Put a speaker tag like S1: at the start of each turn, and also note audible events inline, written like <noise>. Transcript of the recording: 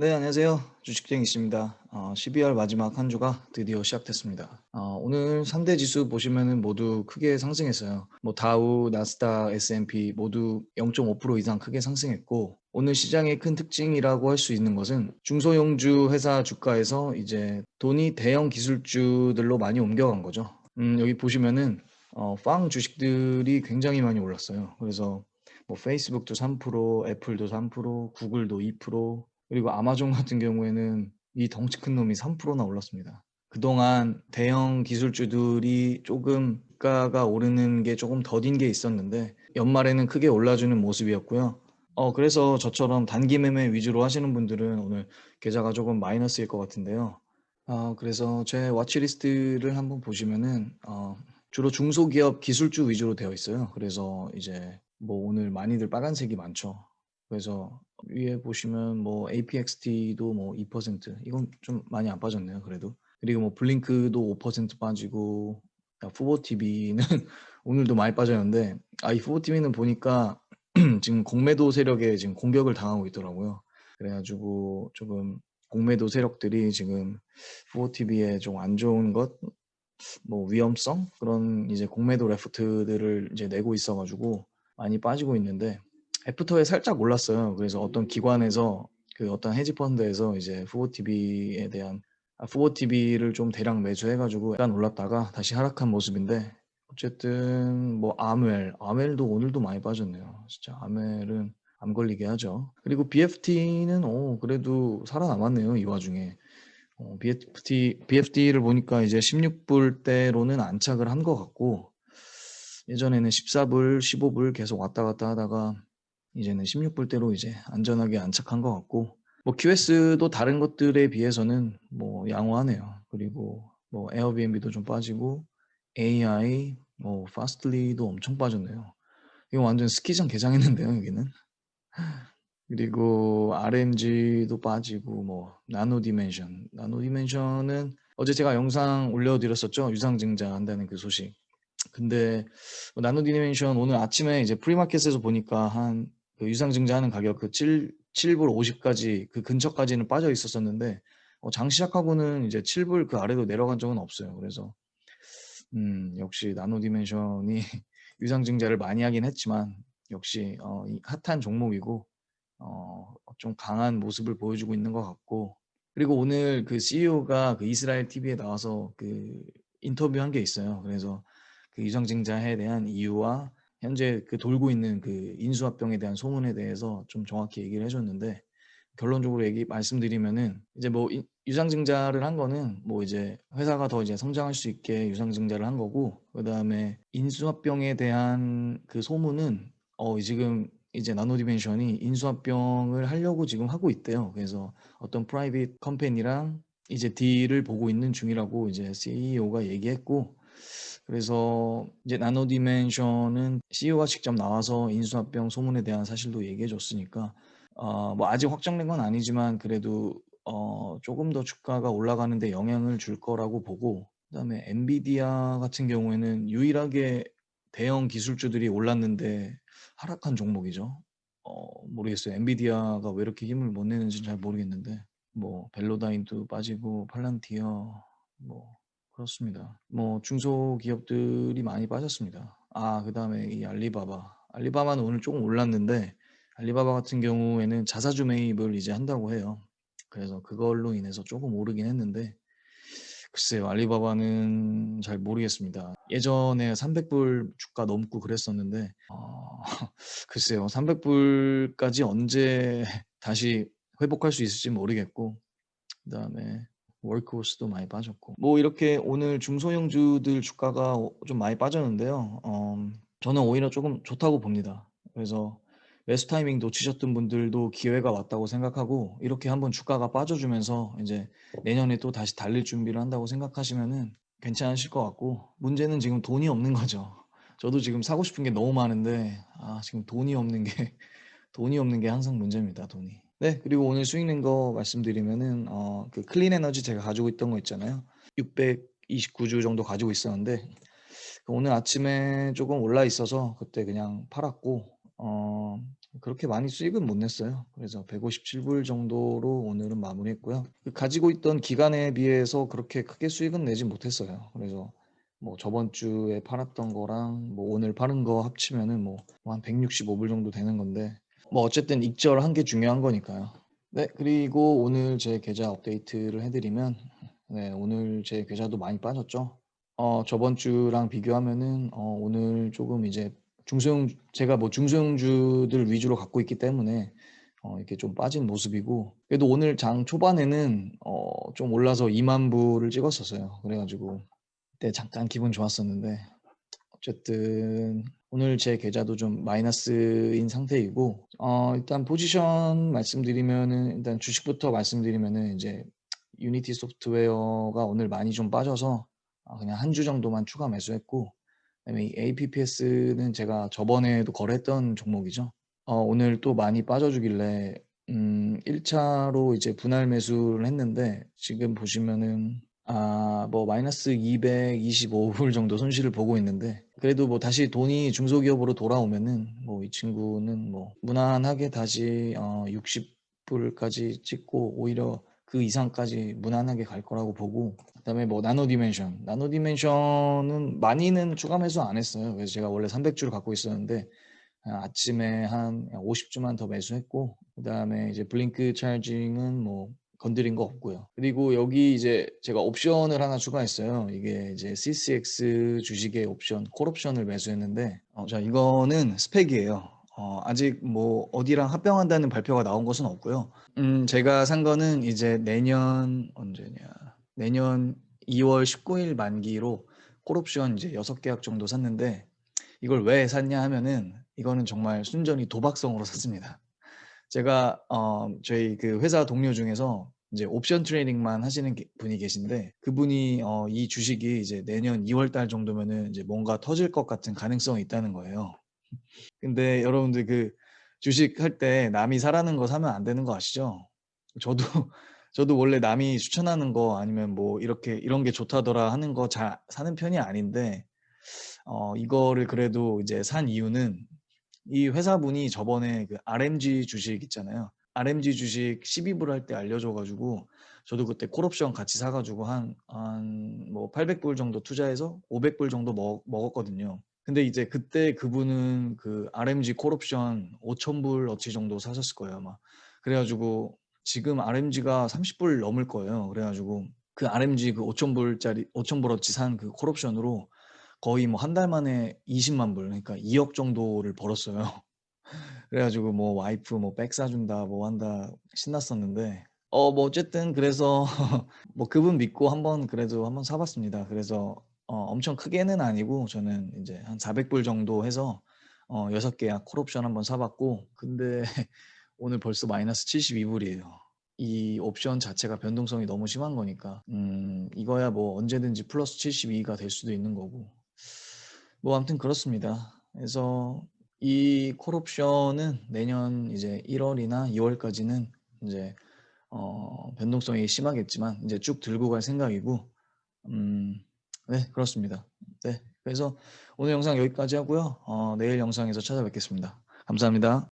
S1: 네, 안녕하세요. 주식쟁이 있습니다. 어, 12월 마지막 한 주가 드디어 시작됐습니다. 어, 오늘 3대 지수 보시면은 모두 크게 상승했어요. 뭐 다우, 나스닥, S&P 모두 0.5% 이상 크게 상승했고 오늘 시장의 큰 특징이라고 할 수 있는 것은 중소형주 회사 주가에서 이제 돈이 대형 기술주들로 많이 옮겨간 거죠. 음, 여기 보시면은 어, 빵 주식들이 굉장히 많이 올랐어요. 그래서 뭐 페이스북도 3%, 애플도 3%, 구글도 2%, 그리고 아마존 같은 경우에는 이 덩치 큰 놈이 3%나 올랐습니다. 그동안 대형 기술주들이 조금 주가가 오르는 게 조금 더딘 게 있었는데 연말에는 크게 올라주는 모습이었고요. 어 그래서 저처럼 단기 매매 위주로 하시는 분들은 오늘 계좌가 조금 마이너스일 것 같은데요. 어 그래서 제 워치리스트를 한번 보시면은 어 주로 중소기업 기술주 위주로 되어 있어요. 그래서 이제 뭐 오늘 많이들 빨간색이 많죠. 그래서 위에 보시면 뭐 APXT도 뭐 2% 이건 좀 많이 안 빠졌네요. 그래도. 그리고 뭐 블링크도 5% 빠지고 후보 TV는 <laughs> 오늘도 많이 빠졌는데 아이 후보 TV는 보니까 <clears throat> 지금 공매도 세력에 지금 공격을 당하고 있더라고요. 그래가지고 조금 공매도 세력들이 지금 후보 TV에 좀 안 좋은 것, 뭐 위험성 그런 이제 공매도 레프트들을 이제 내고 있어가지고 많이 빠지고 있는데 애프터에 살짝 올랐어요. 그래서 어떤 기관에서 그 어떤 헤지 펀드에서 이제 후보 TV에 대한 아, 후보 TV를 좀 대량 매수해가지고 약간 올랐다가 다시 하락한 모습인데 어쨌든 뭐 아멜, 아멜도 오늘도 많이 빠졌네요. 진짜 아멜은 암 걸리게 하죠. 그리고 BFT는 오 그래도 살아남았네요. 이 와중에. 어, BFT, BFT를 보니까 이제 16불대로는 안착을 한 것 같고 예전에는 14불, 15불 계속 왔다 갔다 하다가 이제는 16불대로 이제 안전하게 안착한 것 같고 뭐 QS도 다른 것들에 비해서는 뭐 양호하네요. 그리고 뭐 에어비앤비도 좀 빠지고 AI, 뭐 파스트리도 엄청 빠졌네요. 이거 완전 스키장 개장했는데요, 여기는. <laughs> 그리고 RMG도 빠지고 뭐 나노 디멘션, 나노 디멘션은 어제 제가 영상 올려드렸었죠, 유상 증자 한다는 그 소식. 근데 뭐 나노 디멘션 오늘 아침에 이제 프리마켓에서 보니까 한 그 유상 증자하는 가격 그 7, 7불 50까지 그 근처까지는 빠져 있었었는데 어, 장 시작하고는 이제 7불 그 아래로 내려간 적은 없어요. 그래서 음, 역시 나노 디멘션이 <laughs> 유상 증자를 많이 하긴 했지만 역시 어, 이 핫한 종목이고 어, 좀 강한 모습을 보여주고 있는 것 같고 그리고 오늘 그 CEO가 그 이스라엘 TV에 나와서 그 인터뷰한 게 있어요. 그래서 그 유상증자에 대한 이유와 현재 그 돌고 있는 그 인수합병에 대한 소문에 대해서 좀 정확히 얘기를 해줬는데 결론적으로 얘기 말씀드리면은 이제 뭐 유상증자를 한 거는 뭐 이제 회사가 더 이제 성장할 수 있게 유상증자를 한 거고 그 다음에 인수합병에 대한 그 소문은 어 지금 이제 나노디멘션이 인수합병을 하려고 지금 하고 있대요. 그래서 어떤 프라이빗 컴퍼니랑 이제 딜을 보고 있는 중이라고 이제 CEO가 얘기했고 그래서 이제 나노 디멘션은 CEO가 직접 나와서 인수합병 소문에 대한 사실도 얘기해 줬으니까 어, 뭐 아직 확정된 건 아니지만 그래도 어, 조금 더 주가가 올라가는 데 영향을 줄 거라고 보고 그다음에 엔비디아 같은 경우에는 유일하게 대형 기술주들이 올랐는데 하락한 종목이죠. 어, 모르겠어요. 엔비디아가 왜 이렇게 힘을 못 내는지 잘 모르겠는데 뭐 벨로다인도 빠지고 팔란티어 뭐 그렇습니다. 뭐 중소기업들이 많이 빠졌습니다. 아 그다음에 이 알리바바. 알리바바는 오늘 조금 올랐는데 알리바바 같은 경우에는 자사주 매입을 이제 한다고 해요. 그래서 그걸로 인해서 조금 오르긴 했는데 글쎄요 알리바바는 잘 모르겠습니다. 예전에 300불 주가 넘고 그랬었는데 어, <laughs> 글쎄요 300불까지 언제 다시 회복할 수 있을지 모르겠고 그다음에 월크호스도 많이 빠졌고 뭐 이렇게 오늘 중소형주들 주가가 좀 많이 빠졌는데요. 어, 저는 오히려 조금 좋다고 봅니다. 그래서 매수 타이밍 놓치셨던 분들도 기회가 왔다고 생각하고 이렇게 한번 주가가 빠져주면서 이제 내년에 또 다시 달릴 준비를 한다고 생각하시면은 괜찮으실 것 같고 문제는 지금 돈이 없는 거죠. 저도 지금 사고 싶은 게 너무 많은데 아 지금 돈이 없는 게 <laughs> 돈이 없는 게 항상 문제입니다. 돈이. 네. 그리고 오늘 수익 낸 거 말씀드리면은 어 그 클린 에너지 제가 가지고 있던 거 있잖아요. 629주 정도 가지고 있었는데 그 오늘 아침에 조금 올라 있어서 그때 그냥 팔았고 어 그렇게 많이 수익은 못 냈어요. 그래서 157불 정도로 오늘은 마무리했고요. 그 가지고 있던 기간에 비해서 그렇게 크게 수익은 내지 못했어요. 그래서 뭐 저번 주에 팔았던 거랑 뭐 오늘 파는 거 합치면은 뭐한 165불 정도 되는 건데 뭐 어쨌든 익절한 게 중요한 거니까요. 네, 그리고 오늘 제 계좌 업데이트를 해 드리면 네, 오늘 제 계좌도 많이 빠졌죠. 어 저번 주랑 비교하면은 어 오늘 조금 이제 중소형 제가 뭐 중소형주들 위주로 갖고 있기 때문에 어 이렇게 좀 빠진 모습이고 그래도 오늘 장 초반에는 어 좀 올라서 20,000 불을 찍었었어요. 그래 가지고 그때 잠깐 기분 좋았었는데 어쨌든 오늘 제 계좌도 좀 마이너스인 상태이고 어 일단 포지션 말씀드리면은 일단 주식부터 말씀드리면은 이제 유니티 소프트웨어가 오늘 많이 좀 빠져서 아 그냥 한 주 정도만 추가 매수했고 그다음에 이 APPS는 제가 저번에도 거래했던 종목이죠. 어 오늘 또 많이 빠져 주길래 음 1 차로 이제 분할 매수를 했는데 지금 보시면은 아 뭐 마이너스 225불 정도 손실을 보고 있는데 그래도 뭐 다시 돈이 중소기업으로 돌아오면은 뭐 이 친구는 뭐 무난하게 다시 어 60 불까지 찍고 오히려 그 이상까지 무난하게 갈 거라고 보고 그다음에 뭐 나노 디멘션, 나노 디멘션은 많이는 추가 매수 안 했어요. 그래서 제가 원래 300 주를 갖고 있었는데 아 아침에 한 50 주만 더 매수했고 그다음에 이제 블링크 차징은 뭐 건드린 거 없고요. 그리고 여기 이제 제가 옵션을 하나 추가했어요. 이게 이제 CCX 주식의 옵션, 콜옵션을 매수했는데 어 자 이거는 스펙이에요. 어 아직 뭐 어디랑 합병한다는 발표가 나온 것은 없고요. 음 제가 산 거는 이제 내년 언제냐. 내년 2월 19일 만기로 콜옵션 이제 6 계약 정도 샀는데 이걸 왜 샀냐 하면은 이거는 정말 순전히 도박성으로 샀습니다. 제가 어 저희 그 회사 동료 중에서 이제 옵션 트레이딩만 하시는 게 분이 계신데 그분이 어 이 주식이 이제 내년 2월 달 정도면은 이제 뭔가 터질 것 같은 가능성이 있다는 거예요. 근데 여러분들 그 주식 할 때 남이 사라는 거 사면 안 되는 거 아시죠? 저도 <laughs> 저도 원래 남이 추천하는 거 아니면 뭐 이렇게 "이런 게 좋다더라." 하는 거 잘 사는 편이 아닌데 어 이거를 그래도 이제 산 이유는 이 회사분이 저번에 그 RMG 주식 있잖아요. RMG 주식 12불 할 때 알려줘 가지고 저도 그때 콜옵션 같이 사 가지고 한 한 뭐 800불 정도 투자해서 500불 정도 먹 먹었거든요. 근데 이제 그때 그분은 그 RMG 콜옵션 5,000 불 어치 정도 사셨을 거예요 아마. 그래 가지고 지금 RMG가 30불 넘을 거예요. 그래 가지고 그 RMG 그 5,000 불짜리 5,000 불 어치 산 그 콜옵션으로 거의 뭐 한 달 만에 200,000불 그러니까 2억 정도를 벌었어요. <laughs> 그래 가지고 뭐 와이프 뭐 백 사준다 뭐 한다 신났었는데 어 뭐 어쨌든 그래서 <laughs> 뭐 그분 믿고 한번 그래도 한번 사 봤습니다. 그래서 어 엄청 크게는 아니고 저는 이제 한 400불 정도 해서 어6 계약 콜옵션 한번 사 봤고 근데 <laughs> 오늘 벌써 마이너스 72 불이에요. 이 옵션 자체가 변동성이 너무 심한 거니까 음 이거야 뭐 언제든지 플러스 72가 될 수도 있는 거고. 뭐 아무튼 그렇습니다. 그래서 이 콜옵션은 내년 이제 1 월이나 2 월까지는 인제 어 변동성이 심하겠지만 인제 쭉 들고 갈 생각이고 음 네 그렇습니다. 네 그래서 오늘 영상 여기까지 하고요. 어 내일 영상에서 찾아뵙겠습니다. 감사합니다.